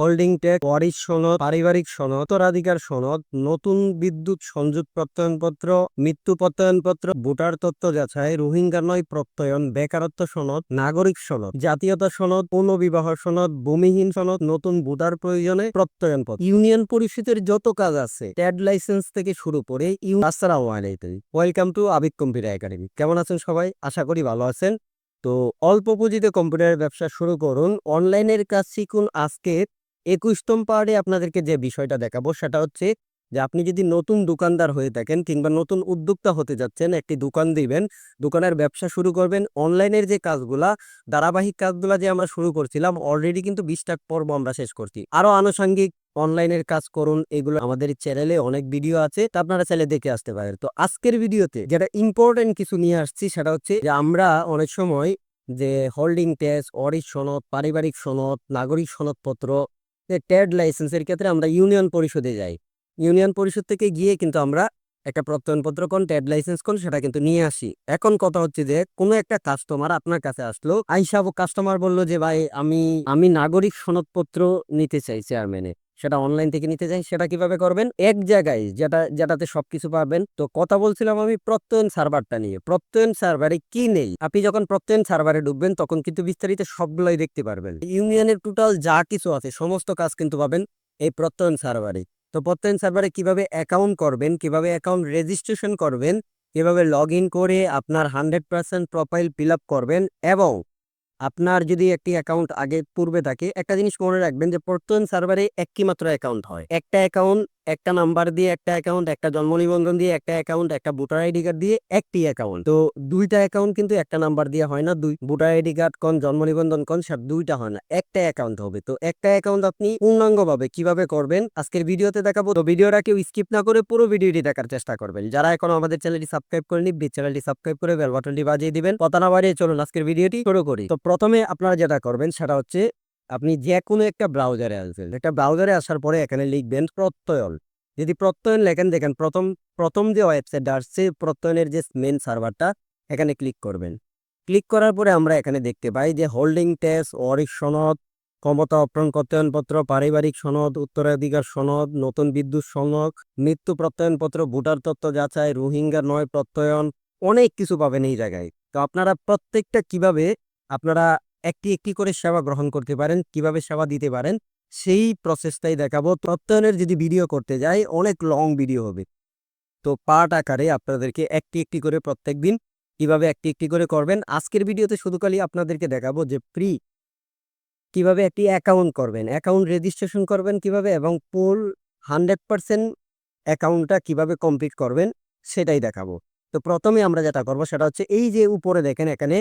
Holding tax ওয়ারিশ সনদ, পারিবারিক সনদ, উত্তরাধিকার সনদ, নতুন বিদ্যুৎ সংযোগ প্রত্যয়নপত্র, মৃত্যু প্রত্যয়নপত্র, ভোটার তথ্য যাচাই, রোহিঙ্গা নয় প্রত্যয়ন, বেকারত্ব সনদ, নাগরিক সনদ, জাতীয়তা সনদ, পুনর্বিবাহ সনদ, ভূমিহীন সনদ, নতুন ভোটার প্রয়োজনে প্রত্যয়নপত্র। ইউনিয়ন পরিষদের যত কাজ আছে ট্যাড লাইসেন্স থেকে শুরু করে ইউ- আসসালামু আলাইকুম। Welcome to Abik computer academy. কেমন আছেন সবাই? আশা করি ভালো আছেন। তো অল্প পুঁজিতে কম্পিউটারের ব্যবসা শুরু করুন। অনলাইনের কাজ শিখুন আজকে। একুশতম পার্টে আপনাদেরকে যে বিষয়টা দেখাবো সেটা হচ্ছে যে আপনি যদি নতুন দোকানদার হয়ে থাকেন কিংবা নতুন উদ্যোক্তা হতে যাচ্ছেন, একটি দোকান দিবেন, দোকানের ব্যবসা শুরু করবেন, অনলাইনের যে কাজগুলা, ধারাবাহিক কাজগুলা যে আমরা শুরু করছিলাম অলরেডি কিন্তু বিশটা পর্ব আমরা শেষ করছি। আরও আনুষঙ্গিক অনলাইনের কাজ করুন, এগুলো আমাদের চ্যানেলে অনেক ভিডিও আছে, তা আপনারা চ্যানেলে দেখে আসতে পারেন। তো আজকের ভিডিওতে যেটা ইম্পর্টেন্ট কিছু নিয়ে আসছি সেটা হচ্ছে যে আমরা অনেক সময় যে হোল্ডিং ট্যাক্স অরিশ সনদ, পারিবারিক সনদ, নাগরিক সনদপত্র ট্যাড লাইসেন্সের ক্ষেত্রে আমরা ইউনিয়ন পরিষদে যাই। ইউনিয়ন পরিষদ থেকে গিয়ে কিন্তু আমরা একটা প্রত্যয়নপত্র কোন, ট্রেড লাইসেন্স কোন, সেটা কিন্তু নিয়ে আসি। এখন কথা হচ্ছে যে, কোনো একটা কাস্টমার আপনার কাছে আসলো আইসাব কাস্টমার বলল যে, ভাই, আমি আমি নাগরিক সনদপত্র নিতে চাই চেয়ারম্যানে সেটা অনলাইন থেকে নিতে চাই, সেটা কীভাবে করবেন? এক জায়গায় যেটা, যেটাতে সবকিছু পাবেন। তো কথা বলছিলাম আমি প্রত্যয়ন সার্ভারটা নিয়ে। প্রত্যয়ন সার্ভারে কি নেই? আপনি যখন প্রত্যয়ন সার্ভারে ঢুকবেন, তখন কিন্তু বিস্তারিত সবগুলোই দেখতে পারবেন। ইউনিয়নের টোটাল যা কিছু আছে, সমস্ত কাজ কিন্তু পাবেন এই প্রত্যয়ন সার্ভারে। তো প্রত্যয়ন সার্ভারে কীভাবে অ্যাকাউন্ট করবেন, কীভাবে অ্যাকাউন্ট রেজিস্ট্রেশন করবেন, কীভাবে লগ করে আপনার হান্ড্রেড পার্সেন্ট প্রোফাইল ফিল করবেন এবং আপনার যদি একটি অ্যাকাউন্ট আগে পূর্বে থাকে, একটা জিনিস মনে রাখবেন যে প্রত্যেক সার্ভারে একটি মাত্র অ্যাকাউন্ট হয়। একটা অ্যাকাউন্ট একটা নাম্বার দিয়ে একটা অ্যাকাউন্ট, একটা জন্ম নিবন্ধন দিয়ে একটা অ্যাকাউন্ট, একটা ভোটার আইডি কার্ড দিয়ে একটি অ্যাকাউন্ট। তো দুইটা অ্যাকাউন্ট কিন্তু একটা নাম্বার দিয়ে হয় না, দুই। ভোটার আইডি কার্ড কোন, জন্ম নিবন্ধন কোন সব দুইটা হয় না, একটা অ্যাকাউন্ট হবে। তো একটা অ্যাকাউন্ট আপনি পূর্ণাঙ্গভাবে কীভাবে করবেন, আজকের ভিডিওতে দেখাবো। তো ভিডিওটা কেউ স্কিপ না করে পুরো ভিডিওটি দেখার চেষ্টা করবেন। যারা এখন আমাদের চ্যানেলটি সাবস্ক্রাইব করেনি চ্যানেলটি সাবস্ক্রাইব করে বেল বাটনটি বাজিয়ে দিবেন। কথা না বাড়িয়ে চলুন আজকের ভিডিওটি শুরু করি। তো প্রথমে আপনারা যেটা করবেন, সেটা হচ্ছে আপনি যে কোনো একটা ব্রাউজারে আসবেন। একটা ব্রাউজারে আসার পরে এখানে লিখবেন প্রত্যয়ন। যদি প্রত্যয়ন লেখেন, দেখেন প্রথম প্রথম যে ওয়েবসাইটটা আসছে, প্রত্যয়নের যে মেন সার্ভারটা এখানে ক্লিক করবেন। ক্লিক করার পরে আমরা এখানে দেখতে পাই যে হোল্ডিং ট্যাক্স অরিক সনদ, ক্ষমতা অপ্রাণ প্রত্যয়নপত্র, পারিবারিক সনদ, উত্তরাধিকার সনদ, নতুন বিদ্যুৎ সনদ, মৃত্যু প্রত্যয়নপত্র, ভোটার তত্ত্ব যাচাই, রোহিঙ্গা নয় প্রত্যয়ন, অনেক কিছু পাবেন এই জায়গায়। তো আপনারা প্রত্যেকটা কীভাবে আপনারা একটি একটি করে সেবা গ্রহণ করতে পারেন, কীভাবে সেবা দিতে পারেন সেই প্রসেসটাই দেখাবো। প্রত্যয়নের যদি ভিডিও করতে যাই, অনেক লং ভিডিও হবে। তো পার্ট আকারে আপনাদেরকে একটি একটি করে প্রত্যেক দিন কীভাবে একটি একটি করে করবেন, আজকের ভিডিওতে শুধু খালি আপনাদেরকে দেখাবো যে ফ্রি কীভাবে একটি অ্যাকাউন্ট করবেন অ্যাকাউন্ট রেজিস্ট্রেশন করবেন কীভাবে এবং ফুল হান্ড্রেড পার্সেন্ট অ্যাকাউন্টটা কীভাবে কমপ্লিট করবেন, সেটাই দেখাবো। তো প্রথমে আমরা যেটা করব, সেটা হচ্ছে এই যে উপরে দেখেন এখানে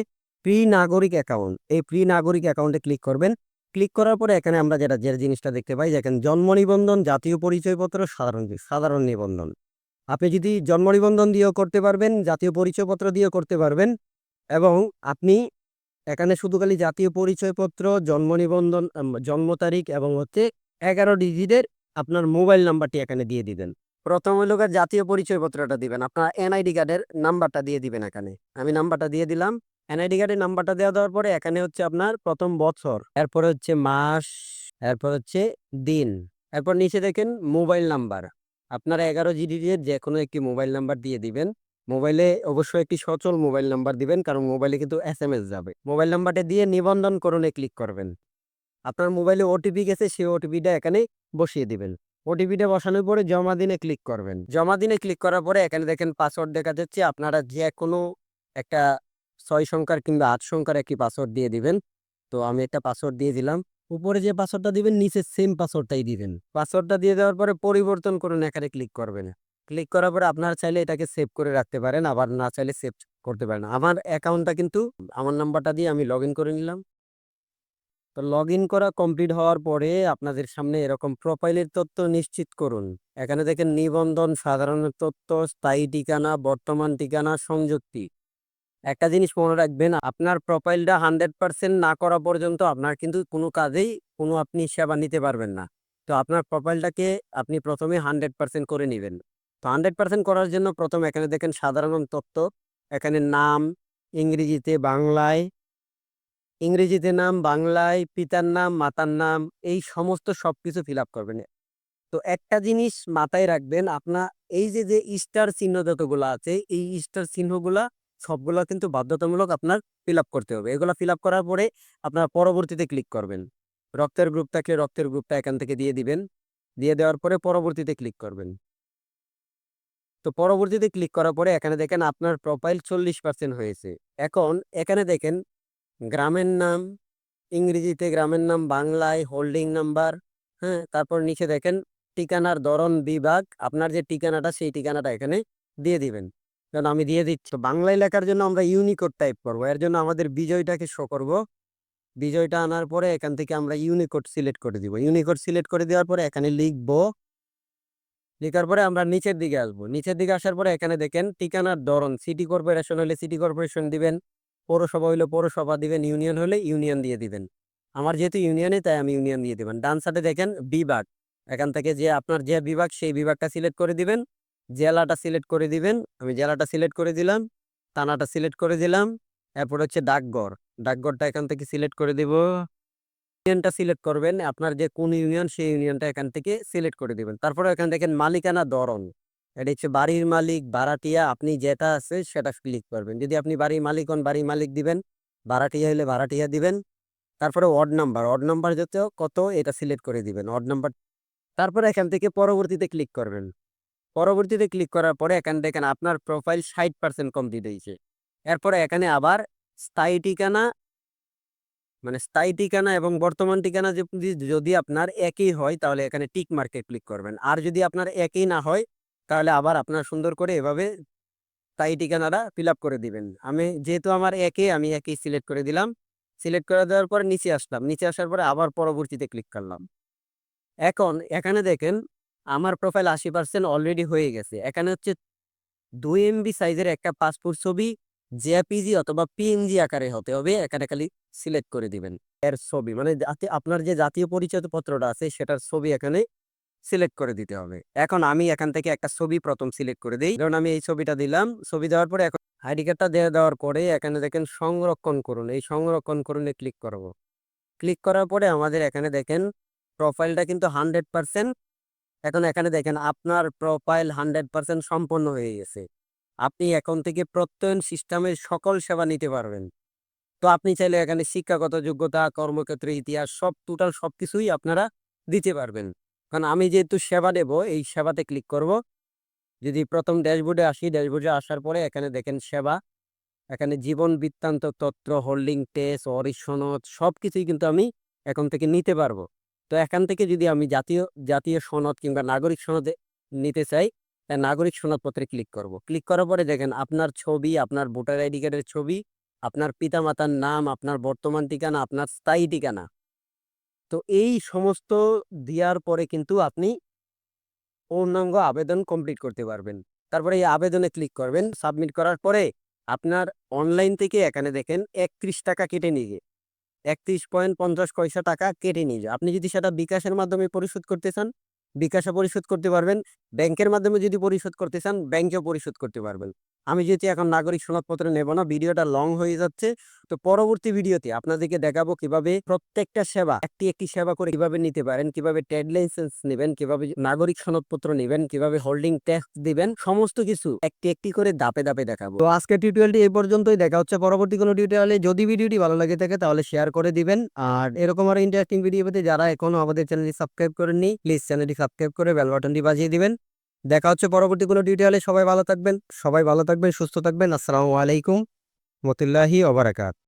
প্রি নাগরিক অ্যাকাউন্ট এই প্রি নাগরিক অ্যাকাউন্টে ক্লিক করবেন। ক্লিক করার পরে এখানে আমরা যেটা, যে জিনিসটা দেখতে পাই দেখেন জন্ম নিবন্ধন, জাতীয় পরিচয়পত্র, সাধারণ সাধারণ নিবন্ধন। আপনি যদি জন্ম নিবন্ধন দিয়েও করতে পারবেন, জাতীয় পরিচয়পত্র দিয়েও করতে পারবেন এবং আপনি এখানে শুধু খালি জাতীয় পরিচয়পত্র, জন্ম নিবন্ধন জন্ম তারিখ এবং হচ্ছে এগারো ডিজিটের আপনার মোবাইল নাম্বারটি এখানে দিয়ে দিবেন। প্রথম গিয়ে জাতীয় পরিচয়পত্রটা দিবেন। আপনার এনআইডি কার্ডের নাম্বারটা দিয়ে দিবেন এখানে। আমি নাম্বারটা দিয়ে দিলাম। এনআইডি কার্ডের নাম্বারটা দেওয়া দেওয়ার পরে এখানে হচ্ছে আপনার প্রথম বছর, এরপর হচ্ছে মাস, এরপর হচ্ছে দিন, এরপর নিচে দেখেন মোবাইল নাম্বার। আপনার এগারো জিডির যে কোনো একটি মোবাইল নাম্বার দিয়ে দিবেন। মোবাইলে অবশ্যই একটি সচল মোবাইল নাম্বার দিবেন, কারণ মোবাইলে কিন্তু এস এম এস যাবে। মোবাইল নাম্বারটা দিয়ে নিবন্ধন করণে ক্লিক করবেন। আপনার মোবাইলে ওটিপি গেছে, সেই ওটিপিটা এখানে বসিয়ে দিবেন। ওটিপিটা বসানোর পরে জমা দিনে ক্লিক করবেন। জমা দিনে ক্লিক করার পরে এখানে দেখেন পাসওয়ার্ড দেখা যাচ্ছে, আপনারা যে কোনো একটা ছয় সংখ্যার কিংবা আট সংখ্যার একটি পাসওয়ার্ড দিয়ে দিবেন। তো আমি একটা পাসওয়ার্ড দিয়ে দিলাম। উপরে যে পাসওয়ার্ডটা দিবেন, নিচে সেম পাসওয়ার্ডটাই দিবেন। পাসওয়ার্ডটা দিয়ে দেওয়ার পরে পরিবর্তন করুন, এখানে ক্লিক করবেন। ক্লিক করার পরে আপনার চাইলে এটাকে সেভ করে রাখতে পারেন, আবার না চাইলে সেভ করতে পারেন। আমার অ্যাকাউন্টটা কিন্তু, আমার নাম্বারটা দিয়ে আমি লগ করে নিলাম। তো লগ করা কমপ্লিট হওয়ার পরে আপনাদের সামনে এরকম প্রোফাইলের তথ্য নিশ্চিত করুন। এখানে দেখেন নিবন্ধন, সাধারণ তথ্য, স্থায়ী ঠিকানা, বর্তমান ঠিকানা, সংযুক্তি। একটা জিনিস মনে রাখবেন, আপনার প্রোফাইলটা হান্ড্রেড পার্সেন্ট না করা পর্যন্ত আপনার কিন্তু কোনো কাজেই কোনো আপনি সেবা নিতে পারবেন না। তো আপনার প্রোফাইলটাকে আপনি প্রথমে হান্ড্রেড পার্সেন্ট করে নেবেন। তো হান্ড্রেড পার্সেন্ট করার জন্য প্রথম এখানে দেখেন সাধারণ তথ্য এখানে নাম, ইংরেজিতে বাংলায়, ইংরেজিতে নাম, বাংলায় পিতার নাম, মাতার নাম, এই সমস্ত সবকিছু ফিল আপ করবেন। তো একটা জিনিস মাথায় রাখবেন, আপনার এই যে যে, স্টার চিহ্ন যতগুলো আছে, এই স্টার চিহ্নগুলা সবগুলা কিন্তু বাধ্যতামূলক আপনার ফিল করতে হবে। এগুলো ফিল করার পরে আপনার পরবর্তীতে ক্লিক করবেন। রক্তের গ্রুপ থাকলে রক্তের গ্রুপটা এখান থেকে দিয়ে দিবেন। দিয়ে দেওয়ার পরে পরবর্তীতে ক্লিক করবেন। তো পরবর্তীতে ক্লিক করার পরে এখানে দেখেন আপনার প্রোফাইল চল্লিশ পার্সেন্ট হয়েছে। এখন এখানে দেখেন গ্রামের নাম, ইংরেজিতে গ্রামের নাম, বাংলায় হোল্ডিং নাম্বার হ্যাঁ তারপর নিচে দেখেন ঠিকানার ধরন বিভাগ, আপনার যে ঠিকানাটা সেই ঠিকানাটা এখানে দিয়ে দিবেন। কারণ আমি দিয়ে দিচ্ছি। বাংলায় লেখার জন্য আমরা ইউনিকোড টাইপ করব। এর জন্য আমাদের বিজয়টাকে শো করব। বিজয়টা আনার পরে এখান থেকে আমরা ইউনিকোড সিলেক্ট করে দিব। ইউনিকোড সিলেক্ট করে দেওয়ার পরে এখানে লিখব। লেখার পরে আমরা নিচের দিকে আসব। নিচের দিকে আসার পরে এখানে দেখেন, ঠিকানার ধরন। সিটি কর্পোরেশন হলে সিটি কর্পোরেশন দিবেন। পৌরসভা হলে পৌরসভা দিবেন। ইউনিয়ন হলে ইউনিয়ন দিয়ে দিবেন। আমার যেহেতু ইউনিয়নে তাই আমি ইউনিয়ন দিয়ে দিবেন। ডান সাইডে দেখেন, বিভাগ। এখান থেকে যে আপনার যে বিভাগ, সেই বিভাগটা সিলেক্ট করে দিবেন। জেলাটা সিলেক্ট করে দিবেন। আমি জেলাটা সিলেক্ট করে দিলাম, থানাটা সিলেক্ট করে দিলাম, এরপর হচ্ছে ডাকঘর। ডাকঘরটা এখান থেকে সিলেক্ট করে দিব। ইউনিয়নটা সিলেক্ট করবেন, আপনার যে কোন ইউনিয়ন সেই ইউনিয়নটা এখান থেকে সিলেক্ট করে দিবেন। তারপরে এখান থেকে মালিকানা ধরন। এটা হচ্ছে বাড়ির মালিক ভাড়াটিয়া আপনি যেটা আছে সেটা ক্লিক করবেন যদি আপনি বাড়ির মালিক হন, বাড়ির মালিক দিবেন ভাড়াটিয়া হলে ভাড়াটিয়া দিবেন। তারপরে অড নাম্বার অড নাম্বার যত কত এটা সিলেক্ট করে দিবেন অড নাম্বার। তারপরে এখান থেকে পরবর্তীতে ক্লিক করবেন। পরবর্তীতে ক্লিক করার পরে এখানে দেখেন আপনার প্রোফাইল ষাট পার্সেন্ট কমপ্লিট হয়েছে এরপরে এখানে আবার স্থায়ী ঠিকানা মানে স্থায়ী ঠিকানা এবং বর্তমান ঠিকানা যদি আপনার একই হয় তাহলে এখানে টিক মার্কে ক্লিক করবেন। আর যদি আপনার একই না হয় তাহলে আবার আপনার সুন্দর করে এভাবে স্থায়ী ঠিকানাটা ফিল করে দিবেন। আমি যেহেতু আমার একই আমি একই সিলেক্ট করে দিলাম। সিলেক্ট করে দেওয়ার পরে নিচে আসলাম। নিচে আসার পরে আবার পরবর্তীতে ক্লিক করলাম। এখন এখানে দেখেন আমার প্রোফাইল আশি পার্সেন্ট অলরেডি হয়ে গেছে। এখানে হচ্ছে দুই এমবি সাইজের একটা পাসপোর্ট ছবি জেপিজি অথবা পিএনজি আকারে হতে হবে, এখানে খালি সিলেক্ট করে দিবেন। এর ছবি মানে আপনার যে জাতীয় পরিচয় পত্রটা আছে, সেটার ছবি এখানে সিলেক্ট করে দিতে হবে। এখন আমি এখান থেকে একটা ছবি প্রথম সিলেক্ট করে দিই। কারণ আমি এই ছবিটা দিলাম, ছবি দেওয়ার পরে এখন আইডি কার্ডটা দিয়ে, দেওয়ার পরে এখানে দেখেন সংরক্ষণ করুন। এই সংরক্ষণ করুনে ক্লিক করব। ক্লিক করার পরে আমাদের এখানে দেখেন প্রোফাইলটা কিন্তু হান্ড্রেড পার্সেন্ট এখন এখানে দেখেন আপনার প্রোফাইল হান্ড্রেড পার্সেন্ট সম্পন্ন হয়ে গেছে। আপনি এখন থেকে প্রত্যয়ন সিস্টেমের সকল সেবা নিতে পারবেন। তো আপনি চাইলে এখানে শিক্ষাগত যোগ্যতা, কর্মক্ষেত্র ইতিহাস, সব টোটাল সব কিছুই আপনারা দিতে পারবেন। কারণ আমি যেহেতু সেবা দেব, এই সেবাতে ক্লিক করব। যদি প্রথম ড্যাশবোর্ডে আসি, ড্যাশবোর্ডে আসার পরে এখানে দেখেন সেবা। এখানে জীবন বৃত্তান্ত তত্ত্ব হোল্ডিং টেস্ট অরিস সনদ সব কিছুই কিন্তু আমি এখন থেকে নিতে পারব। তো এখান থেকে যদি আমি জাতীয় জাতীয় সনদ কিংবা নাগরিক সনদে নিতে চাই তাই নাগরিক সনদপত্রে ক্লিক করব। ক্লিক করার পরে দেখেন আপনার ছবি, আপনার ভোটার আইডি কার্ডের ছবি, আপনার পিতামাতার নাম, আপনার বর্তমান ঠিকানা, আপনার স্থায়ী ঠিকানা। তো এই সমস্ত দেওয়ার পরে কিন্তু আপনি পূর্ণাঙ্গ আবেদন কমপ্লিট করতে পারবেন। তারপরে এই আবেদনে ক্লিক করবেন। সাবমিট করার পরে আপনার অনলাইন থেকে এখানে দেখেন একত্রিশ টাকা কেটে নিয়ে একত্রিশ পয়েন্ট পঞ্চাশ পয়সা টাকা কেটে নিয়ে যায় আপনি যদি সেটা বিকাশের মাধ্যমে পরিশোধ করতে চান, বিকাশে পরিশোধ করতে পারবেন। ব্যাংকের মাধ্যমে যদি পরিশোধ করতে চান, ব্যাংকেও পরিশোধ করতে পারবেন। আমি যেহেতু এখন নাগরিক সনদপত্র নেব না, ভিডিওটা লং হয়ে যাচ্ছে। তো পরবর্তী ভিডিওতে আপনাদেরকে দেখাবো কীভাবে প্রত্যেকটা সেবা, একটি একটি সেবা করে কীভাবে নিতে পারেন, কীভাবে ট্রেড লাইসেন্স নেবেন, কীভাবে নাগরিক সনদপত্র নেবেন, কীভাবে হোল্ডিং ট্যাক্স দিবেন, সমস্ত কিছু একটি একটি করে দাপে দাপে দেখাবো। তো আজকে টিউটোরিয়ালটি এই পর্যন্তই। দেখা হচ্ছে পরবর্তী কোনো টিউটোরিয়ালে যদি ভিডিওটি ভালো লাগে থাকে তাহলে শেয়ার করে দিবেন। আর এরকম আরও ইন্টারেস্টিং ভিডিও পেতে যারা এখনও আমাদের চ্যানেলটি সাবস্ক্রাইব করেননি প্লিজ চ্যানেলটি সাবস্ক্রাইব করে বেল বাটনটি বাজিয়ে দিবেন। দেখা হচ্ছে পরবর্তী কোনো টিউটোরিয়ালে সবাই ভালো থাকবেন, সবাই ভালো থাকবেন, সুস্থ থাকবেন। আসসালামু আলাইকুম, মতুল্লাহি ওবারাকাত